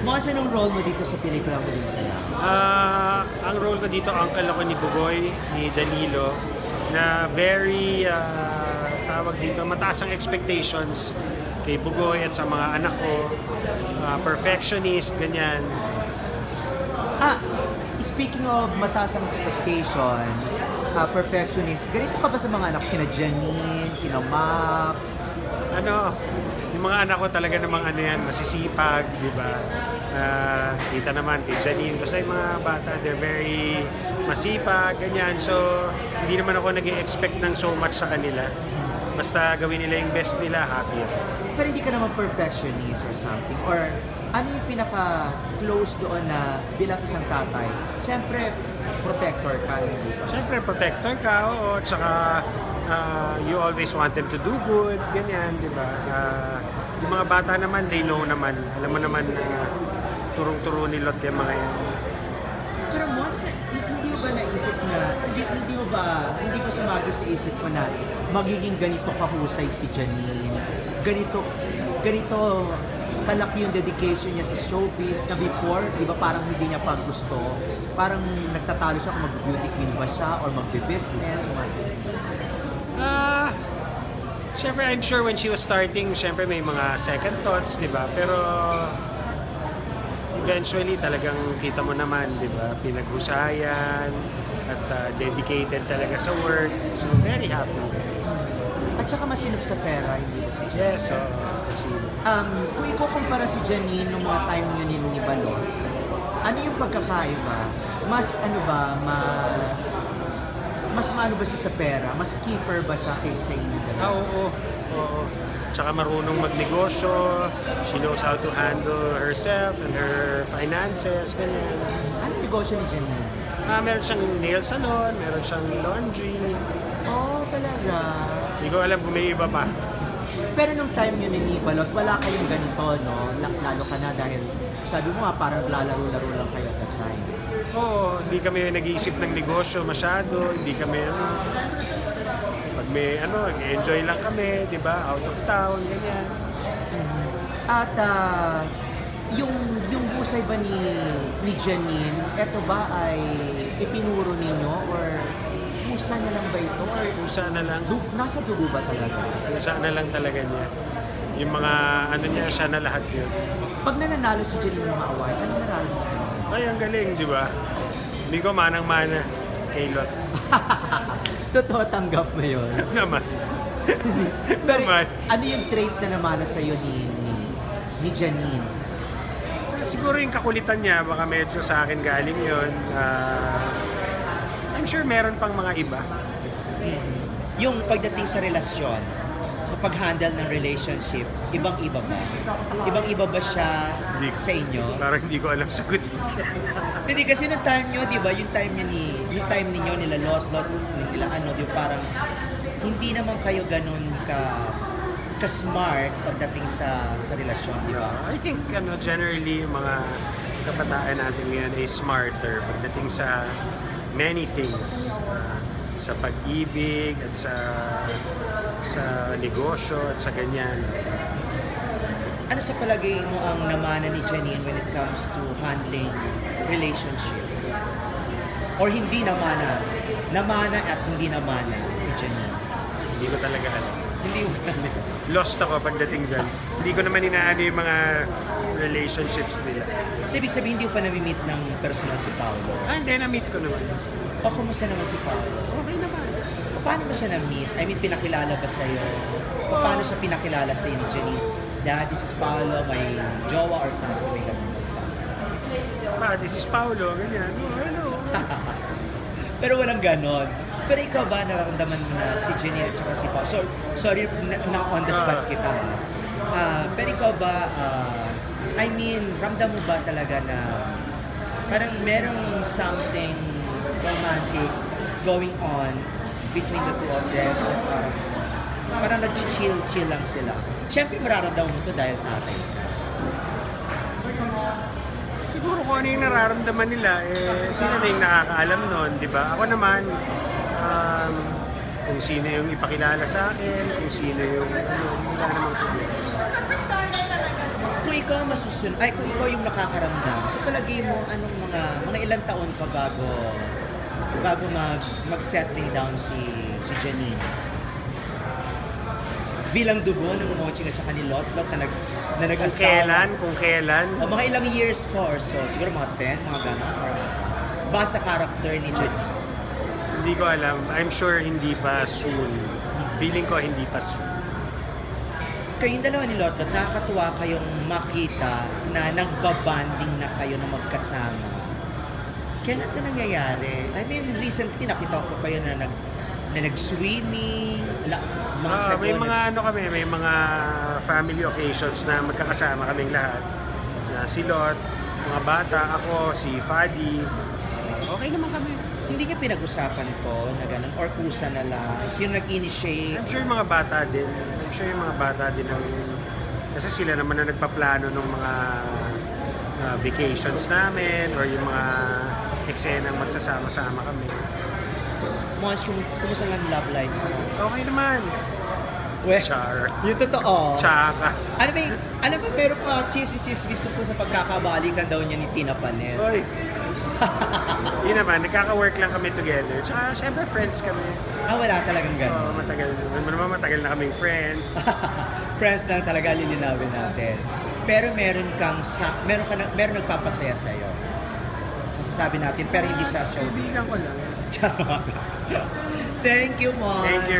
Mga anong role mo dito sa pelikula mo din sila? Ah, ang role ko dito, uncle ako ni Bugoy, ni Danilo, na very, ah, tawag dito, mataas ang expectations kay Bugoy at sa mga anak ko. Ah, perfectionist, ganyan. Ah, speaking of mataas ang expectation, ah, perfectionist, ganito ka ba sa mga anak kina Janine, kina Max? Ano, yung mga anak ko talaga namang ano yan, masisipag, di ba? Ah, kita naman kay Janine, basta yung mga bata, they're very masipag, ganyan. So, hindi naman ako nag expect ng so much sa kanila. Basta gawin nila yung best nila, happy ako. Pero hindi ka naman perfectionist or something. Or ano yung pinaka-close doon na bilang isang tatay? Siyempre, protector ka? Siyempre, protector ka, oo, tsaka ah, you always want them to do good, ganyan, di ba? Ah, yung mga bata naman, they know naman. Alam mo naman na turong-turo ni Lot yung mga yan. Pero once na, hi- hindi mo ba naisip na, hindi, hindi mo ba, hindi ko sumagi sa isip ko na magiging ganito kahusay si Janine, ganito, ganito kalaki yung dedication niya sa showbiz na before, di ba parang hindi niya pa gusto, parang nagtatalo siya kung mag-beauty queen ba siya or magbe-business na sumagi. Ah, Siyempre, I'm sure when she was starting, siyempre may mga second thoughts, di ba? Pero eventually talagang kita mo naman, di ba? Pinaghusayan at ah, dedicated talaga sa work. So, very happy. At saka masinop sa pera, hindi ba si Janine? Yes, so, kasi Um, kung ikukumpara si Janine nung mga time yun ni, ni Balon, ano yung pagkakaiba? Mas ano ba, mas mas maano ba siya sa pera? Mas keeper ba siya kaysa sa inyo? Ah, oo. Oo. Tsaka marunong magnegosyo. She knows how to handle herself and her finances, ganyan. Ano negosyo ni Janine? Ah, meron siyang nail salon, meron siyang laundry. Oh, talaga. Hindi ko alam kung may iba pa. Pero nung time yun ni Balot, wala kayong ganito, no? La- Lalo ka na dahil sabi mo nga parang lalaro-laro lang kayo at time. Oo, hindi kami nag-iisip ng negosyo masyado, hindi kami ano. Pag may ano, enjoy lang kami, di ba? Out of town, ganyan. At ah, yung yung husay ba ni ni Janine, eto ba ay itinuro ninyo or husa na lang ba ito or Kusa na lang, du- nasa dugo ba talaga? kusa na lang talaga niya. Yung mga ano niya, siya na lahat yun. Pag nananalo si Janine ng mga award, ano nararamdaman mo? Ay, ang galing, di ba? Hindi ko manang-mana kay Lot Totoo tanggap mo yun. naman. Pero Naman. ano yung traits na namana sa'yo ni, ni, ni Janine? Siguro yung kakulitan niya, baka medyo sa akin galing yun. Ah, I'm sure meron pang mga iba. Yung pagdating sa relasyon, sa pag-handle ng relationship, ibang-iba ba? Ibang-iba ba siya Hindi. sa inyo? Parang hindi ko alam sagutin. Hindi kasi nung time nyo, di ba, yung time nyo ni, yung time ninyo, nila lot, lot, nila ano, yung parang, hindi naman kayo ganun ka, ka-smart pagdating sa sa relasyon, di ba? I think ano, generally yung mga kabataan natin ngayon ay smarter pagdating sa many things. Ah, sa pag-ibig at sa sa negosyo at sa ganyan. Ano sa palagay mo ang namana ni Janine when it comes to handling relationship? Or hindi namana? Namana at hindi namana ni Janine? Hindi ko talaga alam. Hindi mo Lost ako pagdating dyan. Hindi ko naman inaano yung mga relationships nila. Kasi ibig sabihin, hindi mo pa nami-meet ng personal si Paolo. Ah, hindi, na-meet ko naman. O kumusta naman si Paolo? Okay. Paano mo siya na-meet? I mean, pinakilala ba sa'yo? O paano siya pinakilala sa'yo ni Janine? Dad, this is Paolo, may jowa or something, may ganun sa Ah, this is Paulo, ganyan. Oh, hello. Pero walang ganon. Pero ikaw ba nararamdaman mo na si Janine at saka si Paolo? So, sorry na, na on the spot Ah. kita. Ah, pero ikaw ba, ah, I mean, ramdam mo ba talaga na parang merong something romantic going on between the two of them? Parang, parang nag-chill-chill lang sila. Siyempre, mararamdaman mo to dahil tatay. Siguro kung ano yung nararamdaman nila, eh, sino na yung nakakaalam nun, di ba? Ako naman, um, kung sino yung ipakilala sa akin, kung sino yung, ano, wala namang problema. Kung ikaw ikaw masusunod, ay kung ikaw yung nakakaramdam, sa palagay mo, anong mga, mga ilang taon pa bago, bago mag, mag-settling down si, si Janine? Bilang dugo ng Moching at saka ni Lotlot na, nag, na Kung nag-asawa. kailan, kung kailan. O mga ilang years pa or so, siguro mga 10, mga gano'n. Or, basta character ni Janine. Hindi ko alam. I'm sure hindi pa soon. Feeling ko hindi pa soon. Kayong dalawa ni Lotlot, nakakatuwa kayong makita na nagbabanding na kayo na magkasama. Kailan ito nangyayari? I mean, recently nakita ko kayo na nag na nag-swimming, la, mga Ah, may mga ano kami, may mga family occasions na magkakasama kaming lahat. Na si Lot, mga bata, ako, si Fadi. Okay naman kami. Hindi niya pinag-usapan to na ganun, or kusa na lang. Sino nag-initiate? I'm sure yung mga bata din. I'm sure yung mga bata din ang... Kasi sila naman na nagpaplano ng mga uh, vacations namin or yung mga eksenang magsasama-sama kami. Kum- kumusta lang ang love life mo? Okay naman. Well, Char. yung totoo. Tsaka. Ano ba, yung- alam mo, pero pa chismis-chismis tungkol sa pagkakabalikan daw niya ni Tina Panet. Oy. Yun naman, nagkaka-work lang kami together. Tsaka, syempre, friends kami. Ah, wala talagang Oo, ganun. matagal, naman matagal na kaming friends. Friends lang talaga lilinawin natin. Pero meron kang sa, meron ka na, meron nagpapasaya sa iyo. Masasabi natin pero hindi siya show. Kaibigan ko lang. Charot. Thank you, Mon. Thank you.